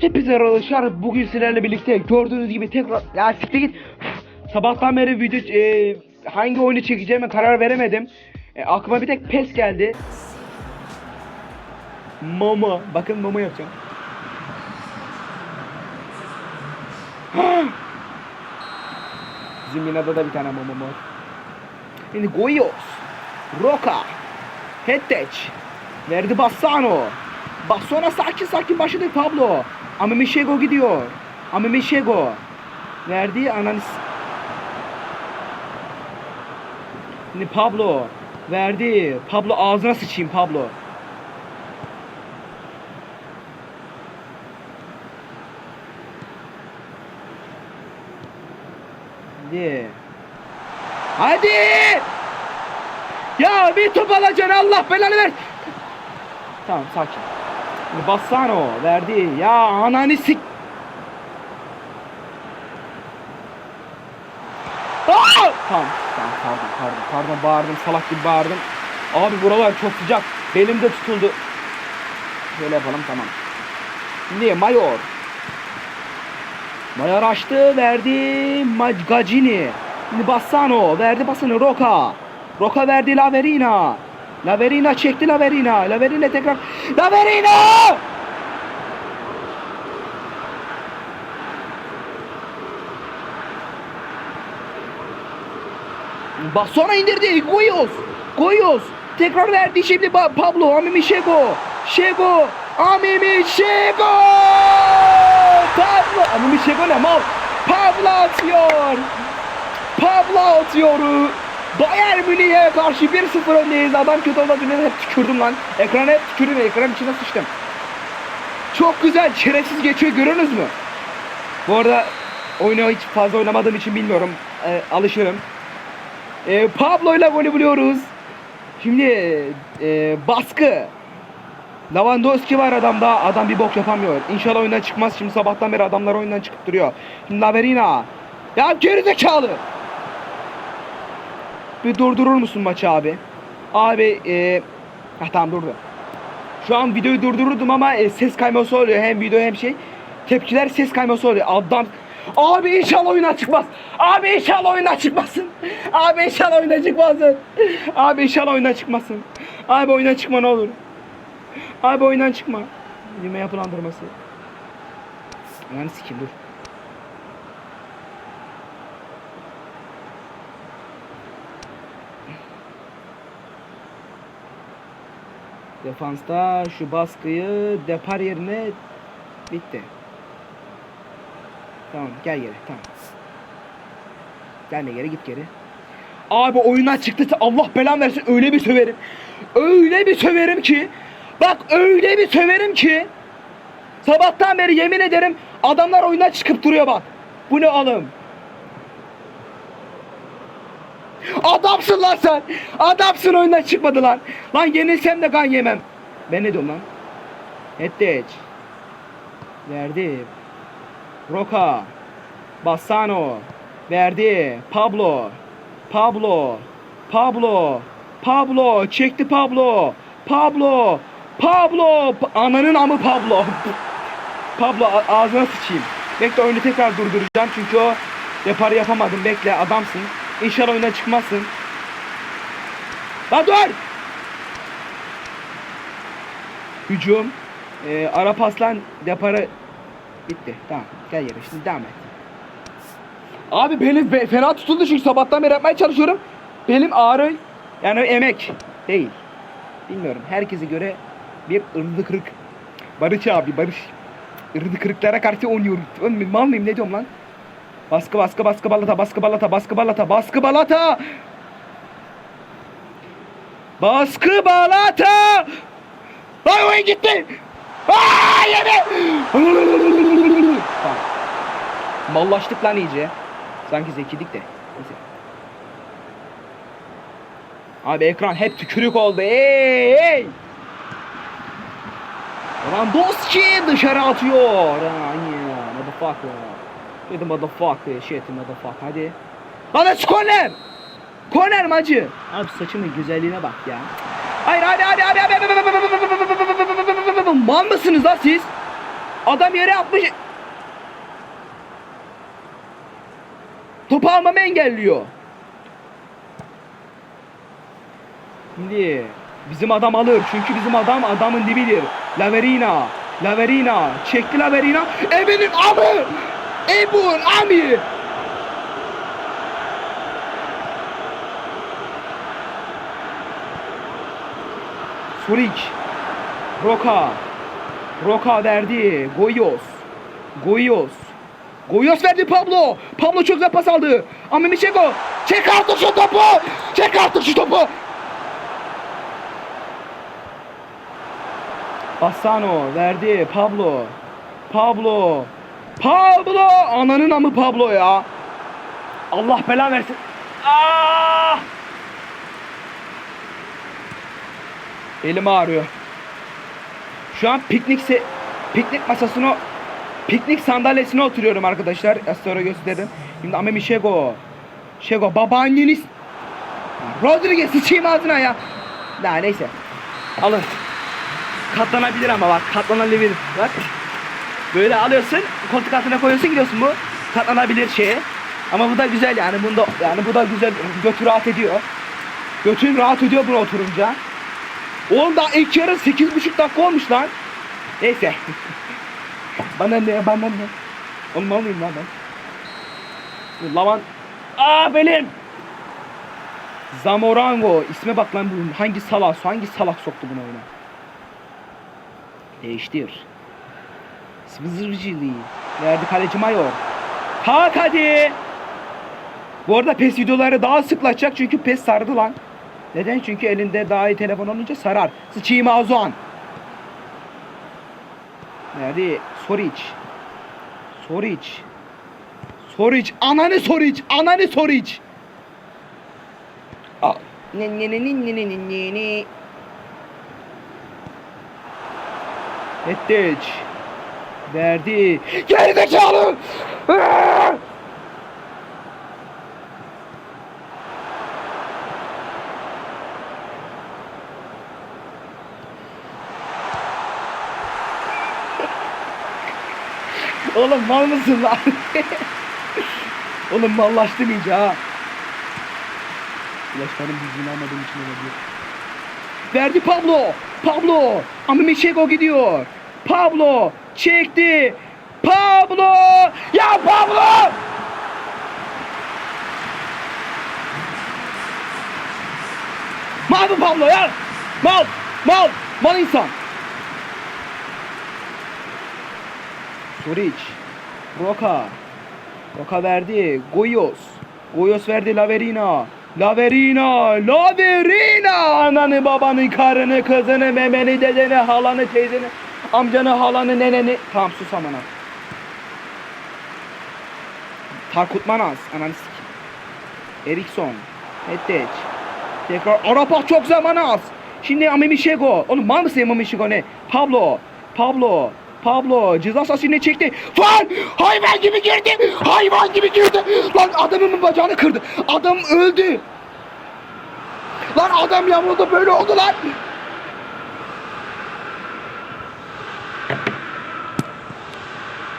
Hepinize arkadaşlar. Bugün sizlerle birlikte gördüğünüz gibi tekrar ya siktir git. Sabahtan beri video e, hangi oyunu çekeceğime karar veremedim. E, Aklıma bir tek pes geldi. Mama bakın mama yapacağım. Bizim binada da bir tane mama var. Şimdi Goyos Roka Hetteç Verdi Bassano Bassano sakin sakin başladı Pablo Amimişego gidiyor. Amimişego Verdi ananı s- Şimdi Pablo Verdi Pablo ağzına sıçayım Pablo. Hadi. Hadi! Ya bir top alacaksın Allah belanı ver Tamam sakin Bassano verdi. Ya ananı sik Aa! Tamam tamam pardon pardon pardon bağırdım salak gibi bağırdım. Abi buralar çok sıcak belim de tutuldu. Şöyle yapalım tamam. Şimdi Mayor. Mayor açtı verdi Ma- Gacini Şimdi Bassano verdi Bassano Roka. Roka verdi Laverina Laverina çekti Laverina Laverina tekrar. Laverina Bassano indirdi. Goyos. Goyos. Tekrar verdi. Şimdi Pablo Amimi Şego. Şego. Amimi Şego! Pablo Amimi Şego ne mal? Pablo atıyor. Pablo atıyor Bayern Münih'e karşı 1-0 öndeyiz adam kötü olmadı hep tükürdüm lan ekrana hep tükürdüm ekran içine sıçtım çok güzel şerefsiz geçiyor görüyorsunuz mu bu arada oyunu hiç fazla oynamadığım için bilmiyorum Ee, alışırım ee, Pablo ile golü buluyoruz. Şimdi e, baskı. Lewandowski var adamda. Adam bir bok yapamıyor. İnşallah oyundan çıkmaz. Şimdi sabahtan beri adamlar oyundan çıkıp duruyor. Şimdi Laverina. Ya gerizekalı. Bir durdurur musun maçı abi? Abi e, heh, tamam durdu. Şu an videoyu durdururdum ama e, ses kayması oluyor. Hem video hem şey. Tepkiler ses kayması oluyor. Adam Abi inşallah oyuna çıkmaz. Abi inşallah oyuna çıkmasın. Abi inşallah oyuna çıkmasın. Abi inşallah oyuna çıkmasın. Abi oyuna çıkma ne olur. Abi oyundan çıkma. Yeme yapılandırması. Lan sikeyim dur. Defansta şu baskıyı depar yerine bitti. Tamam gel geri tamam. Gelme geri git geri. Abi oyuna çıktı Allah belan versin öyle bir söverim. Öyle bir söverim ki. Bak öyle bir söverim ki. Sabahtan beri yemin ederim adamlar oyuna çıkıp duruyor bak. Bu ne oğlum? Adamsın lan sen. Adamsın oyundan çıkmadı lan. Yenilsem de kan yemem. Ben ne diyorum lan? Etteç. Verdi. Roka. Bassano. Verdi. Pablo. Pablo. Pablo. Pablo. Çekti Pablo. Pablo. Pablo. Pa- Ananın amı Pablo. Pablo ağzına sıçayım. Bekle oyunu tekrar durduracağım çünkü o deparı yapamadım. Bekle adamsın. İnşallah oyundan çıkmazsın. Lan dur! Hücum. Ee, ara paslan deparı bitti. Tamam. Gel yere şimdi devam et. Abi benim be- fena tutuldu çünkü sabahtan beri yapmaya çalışıyorum. Benim ağrı yani emek değil. Bilmiyorum. Herkese göre bir ırdı kırık. Barış abi Barış. Irdı kırıklara karşı oynuyor. Oğlum mal mıyım ne diyorum lan? Baskı baskı baskı balata baskı balata baskı balata baskı balata. Baskı balata. Ay oyun gitti. Aa yedi. Mallaştık lan iyice. Sanki zekidik de. Neyse. Abi ekran hep tükürük oldu. Ey ey. Lewandowski dışarı atıyor. Motherfucker. Shit motherfucker, shit motherfucker. Hadi. Bana şu korner. Korner macı. Abi saçımın güzelliğine bak ya. Hayır hadi hadi hadi hadi. Mal mısınız lan siz? Adam yere atmış. Topu almamı engelliyor. Şimdi bizim adam alır. Çünkü bizim adam adamın dibidir. Laverina. Laverina. Çekti Laverina. Ebe'nin amı. Ebun ami. Surik. Roka. Roka verdi. Goyos. Goyos. Goyos verdi Pablo. Pablo çok güzel pas aldı. Ama Micheko. Çek artık şu topu. Çek artık şu topu. Bassano verdi. Pablo. Pablo. Pablo. Ananın amı Pablo ya. Allah bela versin. Ah! Elim ağrıyor. Şu an piknik se piknik masasına piknik sandalyesine oturuyorum arkadaşlar. Az sonra gösterdim. Şimdi Amemi Şego. Şego babaanneniz. Rodriguez sıçayım ağzına ya. Daha neyse. Alın. Katlanabilir ama bak katlanabilir. Bak. Böyle alıyorsun koltuk altına koyuyorsun gidiyorsun bu. Katlanabilir şeye. Ama bu da güzel yani bunda yani bu da güzel götü rahat ediyor. Götün rahat ediyor bunu oturunca. Oğlum daha ilk yarı 8,5 dakika olmuş lan. Neyse. bana ne bana ne. Oğlum alayım lan ben. Lavan. Aa benim. Zamorango. isme bak lan bu. Hangi salak, hangi salak soktu bunu oyuna. Değiştir. Vızırcili. Verdi kaleci Mayor. Kalk hadi. Bu arada PES videoları daha sıklaşacak çünkü PES sardı lan. Neden? Çünkü elinde daha iyi telefon olunca sarar. Sıçayım Azuan. Verdi Soric. Soric. Soric. Ananı Soric. Ananı Soric. Al. Ne ne ne ne ne ne ne ne. Ettiç. Verdi. Gerizekalı. Aa! Oğlum mal mısın lan? Oğlum mallaştım iyice ha. Yaşlarım düzgün almadığım için olabilir. Verdi Pablo. Pablo. Ama Michego gidiyor. Pablo. Çekti. Pablo. Ya Pablo. Mal bu Pablo ya. Mal. Mal. Mal insan. Suric. Roka. Roka verdi. Goyos. Goyos verdi Laverina. Laverina. Laverina. Ananı babanı karını kızını memeni dedeni halanı teyzeni amcanı halanı neneni. Tamam sus amına. Tarkut Manas. Ananı sikeyim. Erikson. Etteç. Tekrar Arapa çok zaman az. Şimdi Amimi Şego. Oğlum mal mısın Amimi Şego ne? Pablo. Pablo. Pablo ceza sahasını çekti. Faal! Hayvan gibi girdi. Hayvan gibi girdi. Lan adamın bacağını kırdı. Adam öldü. Lan adam yamuldu böyle oldu lan.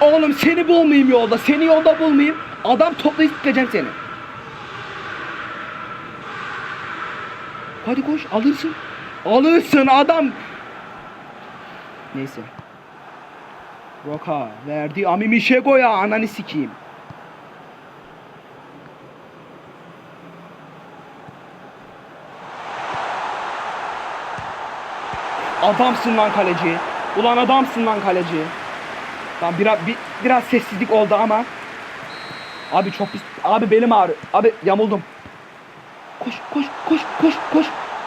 Oğlum seni bulmayayım yolda. Seni yolda bulmayayım. Adam toplayıp sıkacağım seni. Hadi koş alırsın. Alırsın adam. Neyse. Roka verdi Amimi Şego'ya ananı sikeyim. Adamsın lan kaleci. Ulan adamsın lan kaleci. Tamam biraz bir, biraz sessizlik oldu ama. Abi çok pis. Abi belim ağrıyor. Abi yamuldum. Koş koş koş koş koş.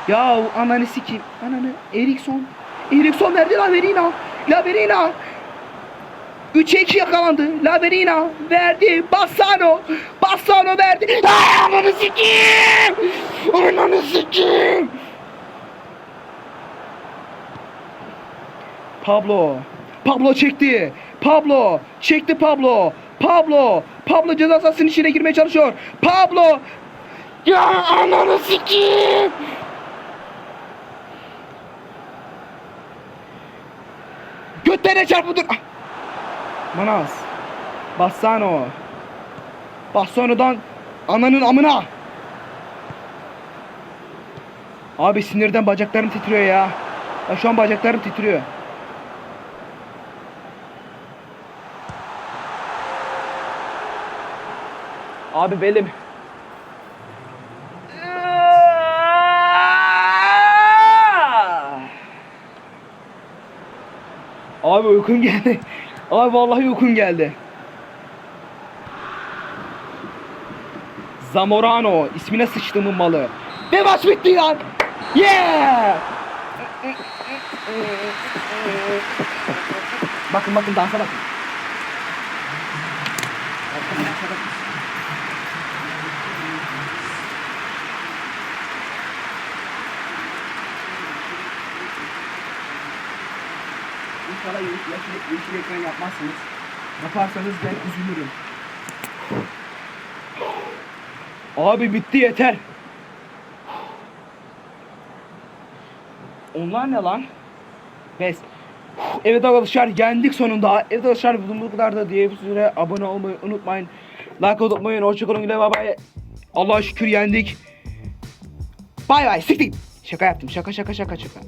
Ya ananı sikeyim. Ananı Erikson. Erikson verdi Laverina. Laverina. 3'e 2 yakalandı. Laverina verdi. Bassano. Bassano verdi. Aa, ananı sikeyim. Ananı sikeyim. Pablo. Pablo çekti. Pablo. Çekti Pablo. Pablo. Pablo ceza sahasının içine girmeye çalışıyor. Pablo. Ya ananı sikeyim. Götlere çarpı dur. Ah. Manas. Bassano. Bassano'dan ananın amına. Abi sinirden bacaklarım titriyor ya. Ya şu an bacaklarım titriyor. Abi belim. Abi uykum geldi. Abi vallahi uykum geldi. Zamorano ismine sıçtığımın malı. Ve maç bitti lan. Yeah! bakın bakın dansa bakın. Bakın, dansa bakın. İnşallah yeşil, yeşil, ekran yapmazsınız. Yaparsanız ben üzülürüm. Abi bitti yeter. Onlar ne lan? Pes. Evet arkadaşlar yendik sonunda. Evet arkadaşlar bu kadar da diye süre abone olmayı unutmayın. Like unutmayın. Hoşçakalın güle bay bay. Allah'a şükür yendik. Bay bay siktir. Şaka yaptım. Şaka şaka şaka şaka.